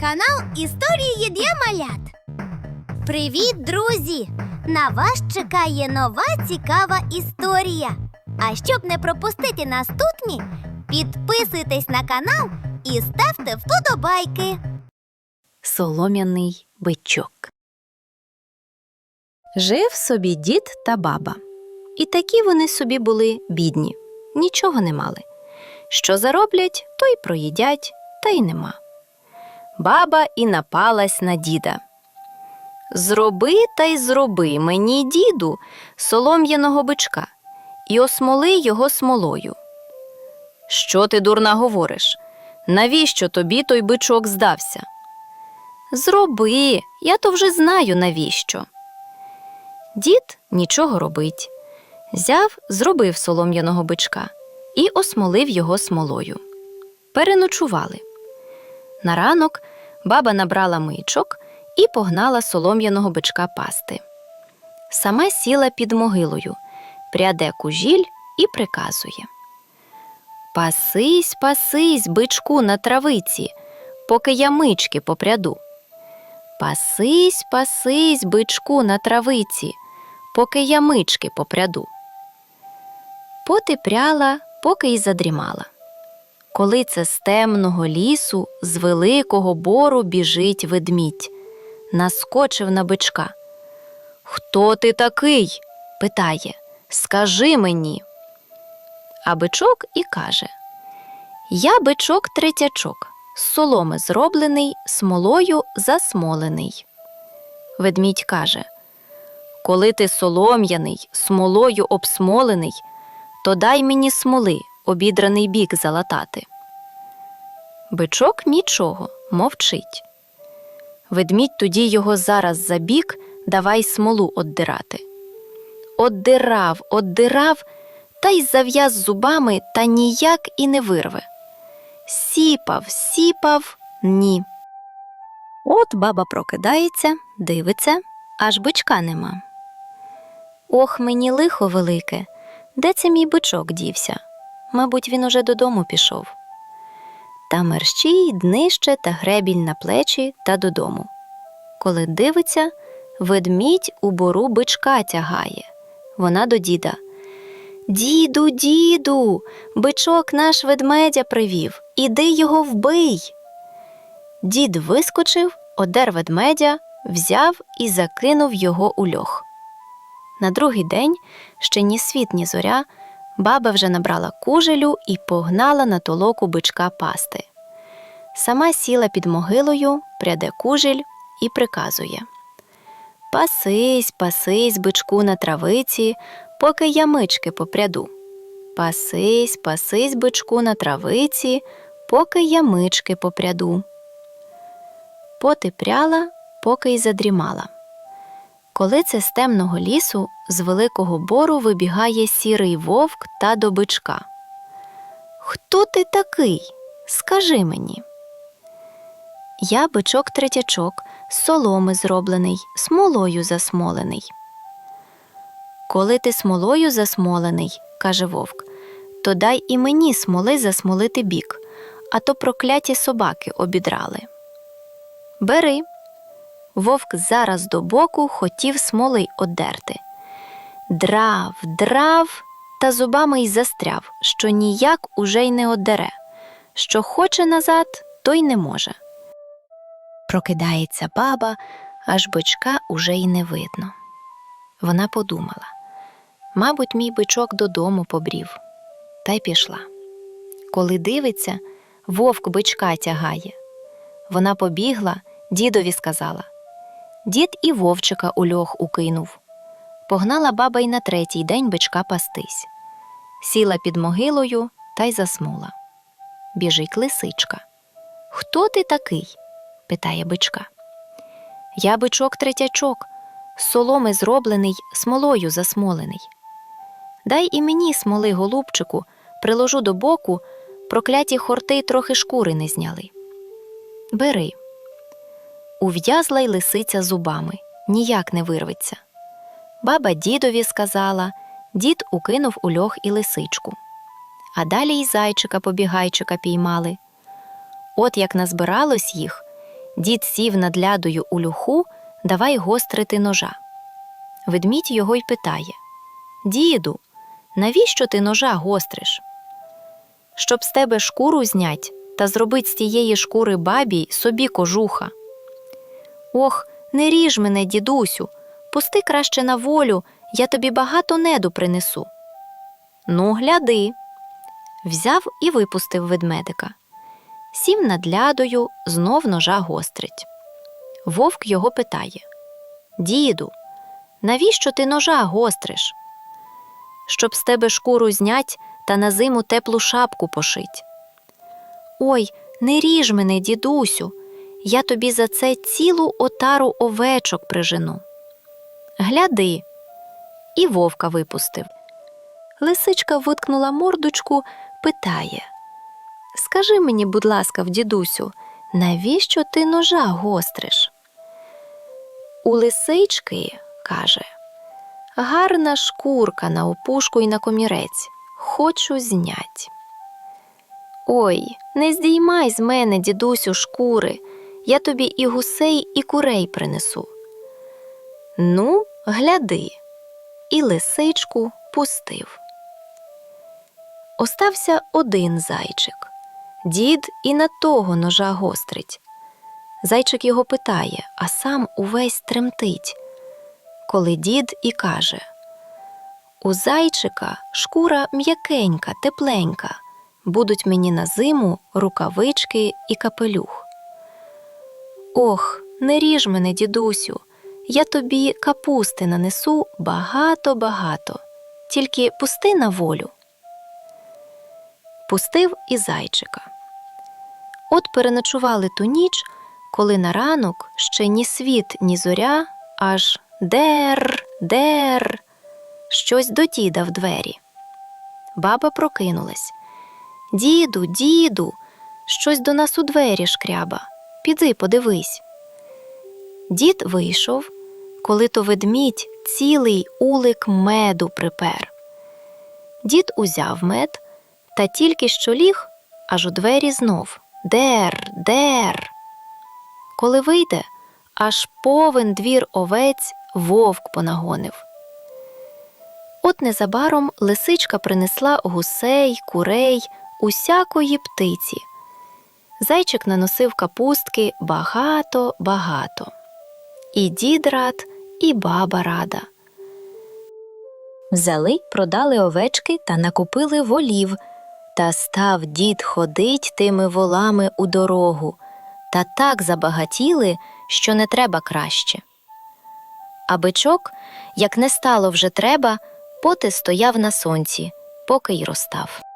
канал Історії для малят. Привіт, друзі! На вас чекає нова цікава історія. А щоб не пропустити наступні, підписуйтесь на канал і ставте вподобайки. Солом'яний бичок. Жив собі дід та баба. І такі вони собі були бідні, нічого не мали. Що зароблять, то й проїдять, та й нема. Баба і напалась на діда. Зроби та й зроби мені, діду, солом'яного бичка, і осмоли його смолою. Що ти, дурна, говориш? Навіщо тобі той бичок здався? Зроби, я то вже знаю навіщо. Дід нічого робить. Взяв, зробив солом'яного бичка і осмолив його смолою. Переночували. На ранок баба набрала мичок і погнала солом'яного бичка пасти. Сама сіла під могилою, пряде кужіль і приказує Пасись, пасись, бичку на травиці, поки я мички попряду. Пасись, пасись, бичку на травиці, поки я мички попряду. Поти пряла, поки й задрімала. Коли це з темного лісу, з великого бору біжить ведмідь, наскочив на бичка. Хто ти такий? питає. Скажи мені. А бичок і каже: Я бичок третячок, з соломи зроблений, смолою засмолений. Ведмідь каже: Коли ти солом'яний, смолою обсмолений, то дай мені смоли, обідраний бік залатати. Бичок нічого, мовчить. Ведмідь тоді його зараз за бік давай смолу оддирати. Оддирав, оддирав, та й зав'яз зубами та ніяк і не вирве. Сіпав, сіпав, ні. От баба прокидається, дивиться, аж бичка нема. Ох, мені лихо велике, де це мій бичок дівся? Мабуть, він уже додому пішов. Та мерщій, днище та гребіль на плечі та додому. Коли дивиться, ведмідь у бору бичка тягає. Вона до діда. Діду, діду, бичок наш ведмедя привів, іди його вбий. Дід вискочив, одер ведмедя, взяв і закинув його у льох. На другий день, ще ні світ, ні зоря, баба вже набрала кужелю і погнала на толоку бичка пасти. Сама сіла під могилою, пряде кужель і приказує Пасись, пасись, бичку на травиці, поки я мички попряду. Пасись, пасись, бичку на травиці, поки я мички попряду. Поти пряла, поки й задрімала. Коли це з темного лісу, з великого бору вибігає сірий вовк та до бичка. Хто ти такий? Скажи мені. Я бичок третячок, соломи зроблений, смолою засмолений. Коли ти смолою засмолений, каже вовк, то дай і мені смоли засмолити бік, а то прокляті собаки обідрали. Бери. Вовк зараз до боку хотів смоли одерти. Драв, драв, та зубами й застряв, що ніяк уже й не одере. Що хоче назад, то й не може. Прокидається баба, аж бичка уже й не видно. Вона подумала мабуть, мій бичок додому побрів, та й пішла. Коли дивиться, вовк бичка тягає. Вона побігла, дідові сказала. Дід і вовчика у льох укинув. Погнала баба й на третій день бичка пастись. Сіла під могилою та й заснула. Біжить лисичка. Хто ти такий? питає бичка. Я бичок третячок, з соломи зроблений, смолою засмолений. Дай і мені смоли, голубчику, приложу до боку, прокляті хорти трохи шкури не зняли. Бери. Ув'язла й лисиця зубами, ніяк не вирветься. Баба дідові сказала, дід укинув у льох і лисичку. А далі й зайчика побігайчика піймали. От як назбиралось їх, Дід сів над лядою у люху, давай гострити ножа. Ведмідь його й питає Діду, навіщо ти ножа гостриш? Щоб з тебе шкуру знять та зробить з тієї шкури бабій собі кожуха. Ох, не ріж мене, дідусю, пусти краще на волю, я тобі багато неду принесу. Ну, гляди. Взяв і випустив ведмедика. Сів над лядою, знов ножа гострить. Вовк його питає Діду, навіщо ти ножа гостриш? Щоб з тебе шкуру знять та на зиму теплу шапку пошить. Ой, не ріж мене, дідусю, я тобі за це цілу отару овечок прижену. Гляди. І вовка випустив. Лисичка виткнула мордочку, питає Скажи мені, будь ласка, в дідусю, навіщо ти ножа гостриш? У лисички, каже, гарна шкурка на опушку і на комірець. Хочу знять. Ой, не здіймай з мене, дідусю, шкури. Я тобі і гусей, і курей принесу. Ну, гляди. І лисичку пустив. Остався один зайчик. Дід і на того ножа гострить. Зайчик його питає, а сам увесь тремтить. Коли дід і каже У зайчика шкура м'якенька, тепленька, будуть мені на зиму рукавички і капелюх. Ох, не ріж мене, дідусю, я тобі капусти нанесу багато-багато, тільки пусти на волю. Пустив і зайчика. От переночували ту ніч, коли на ранок ще ні світ, ні зоря, аж дер, дер, щось до діда в двері. Баба прокинулась. Діду, діду, щось до нас у двері шкряба. Піди, подивись. Дід вийшов, коли то ведмідь цілий улик меду припер. Дід узяв мед та тільки що ліг, аж у двері знов дер, дер. Коли вийде, аж повен двір овець вовк понагонив. От незабаром лисичка принесла гусей, курей, усякої птиці. Зайчик наносив капустки багато, багато. І дід рад, і баба рада. Взяли, продали овечки та накупили волів. Та став дід ходить тими волами у дорогу, та так забагатіли, що не треба краще. А бичок, як не стало вже треба, поти стояв на сонці, поки й розстав.